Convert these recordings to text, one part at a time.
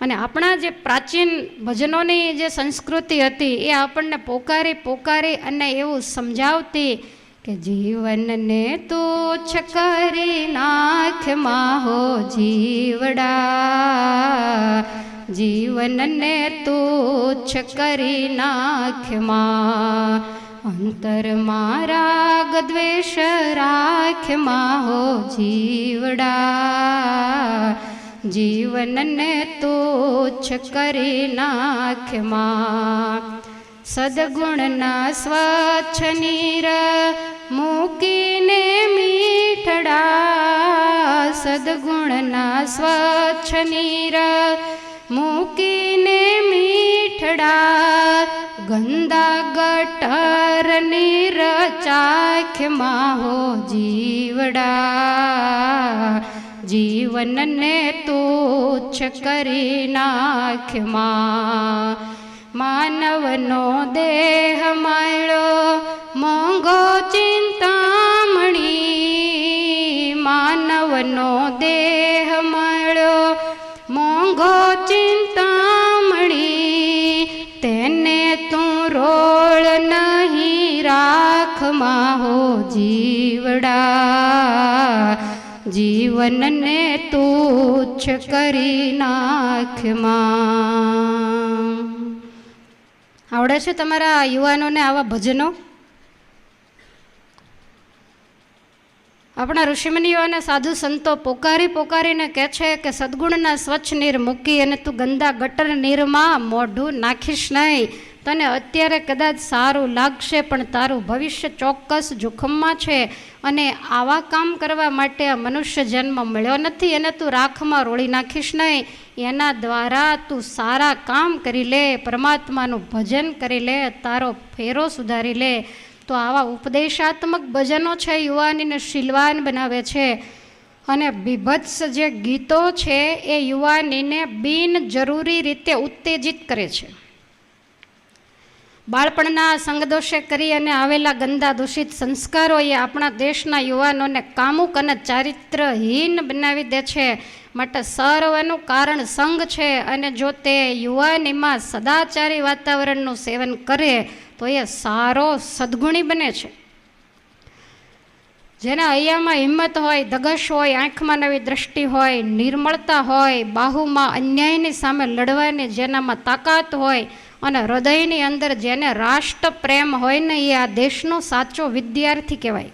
અને આપણા જે પ્રાચીન ભજનોની જે સંસ્કૃતિ હતી એ આપણને પોકારી પોકારી અને એવું સમજાવતી કે જીવનને તુચ્છ કરી નાખ માહો જીવડા. જીવનને તુચ્છ કરી નાખ મા. અંતર રાગ દ્વેષ રાખ માહો જીવડા. જીવનને તુચ્છ કરી નાખમાં. સદગુણના સ્વચ્છ નીર મૂકીને મીઠડા. સદગુણના સ્વચ્છ નીર મૂકીને મીઠડા. ગંદા ગટર નીર ચાખમાં હો જીવડા. જીવનને તુચ્છ કરી નાખમાં માનવનો દેહ માળો મોંઘો ચિંતામણી. માનવનો દેહ માળો મોંઘો ચિંતામણી. તેને તું રોળ નહીં રાખમાં હો જીવડા. જીવનને તુચ્છ કરી નાખમાં. આવડે છે તમારા યુવાનોને આવા ભજનો? આપણા ઋષિમુનિઓ અને સાધુ સંતો પોકારી પોકારીને કહે છે કે સદગુણના સ્વચ્છ નીર મૂકી અને તું ગંદા ગટર નીરમાં મોઢું નાખીશ નહીં. તને અત્યારે કદાચ સારું લાગશે, પણ તારું ભવિષ્ય ચોક્કસ જોખમમાં છે અને આવા કામ કરવા માટે આ મનુષ્ય જન્મ મળ્યો નથી, એને તું રાખમાં રોળી નાખીશ નહીં. એના દ્વારા તું સારા કામ કરી લે, પરમાત્માનું ભજન કરી લે, તારો ફેરો સુધારી લે. તો આવા ઉપદેશાત્મક ભજનો છે, યુવાનીને શીલવાન બનાવે છે. અને બીભત્સ જે ગીતો છે, એ યુવાનીને બિનજરૂરી રીતે ઉત્તેજિત કરે છે. બાળપણના સંગદોષે કરી અને આવેલા ગંદા દૂષિત સંસ્કારોએ આપણા દેશના યુવાનોને કામુક અને ચારિત્રહીન બનાવી દે છે. માટે સર્વનું કારણ સંઘ છે અને જો તે યુવાનીમાં સદાચારી વાતાવરણનું સેવન કરે, તો એ સારો સદગુણી બને છે. જેના અહીંયામાં હિંમત હોય, ધગશ હોય, આંખમાં નવી દ્રષ્ટિ હોય, નિર્મળતા હોય, બાહુમાં અન્યાયની સામે લડવાની જેનામાં તાકાત હોય અને હૃદયની અંદર જેને રાષ્ટ્ર પ્રેમ હોય ને એ આ દેશનો સાચો વિદ્યાર્થી કહેવાય.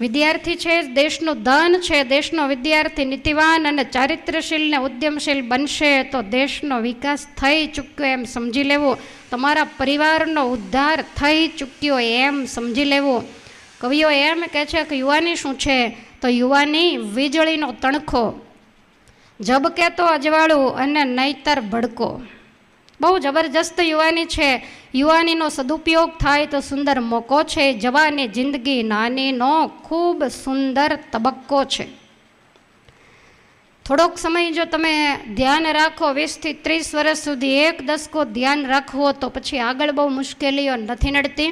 વિદ્યાર્થી છે, દેશનું ધન છે, દેશનો વિદ્યાર્થી નીતિવાન અને ચારિત્રશીલ ને ઉદ્યમશીલ બનશે તો દેશનો વિકાસ થઈ ચૂક્યો એમ સમજી લેવું. તમારા પરિવારનો ઉદ્ધાર થઈ ચૂક્યો એમ સમજી લેવું. કવિઓ એમ કહે છે કે યુવાની શું છે? તો યુવાની વીજળીનો તણખો. ઝબકે તો અજવાળું અને નહીતર ભડકો. બહુ જબરજસ્ત યુવાની છે. યુવાનીનો સદુપયોગ થાય તો સુંદર મોકો છે. જવાની જિંદગી નાનીનો ખૂબ સુંદર તબક્કો છે. થોડોક સમય જો તમે ધ્યાન રાખો વીસથી ત્રીસ વર્ષ સુધી એક દસકો ધ્યાન રાખવો તો પછી આગળ બહુ મુશ્કેલીઓ નથી નડતી.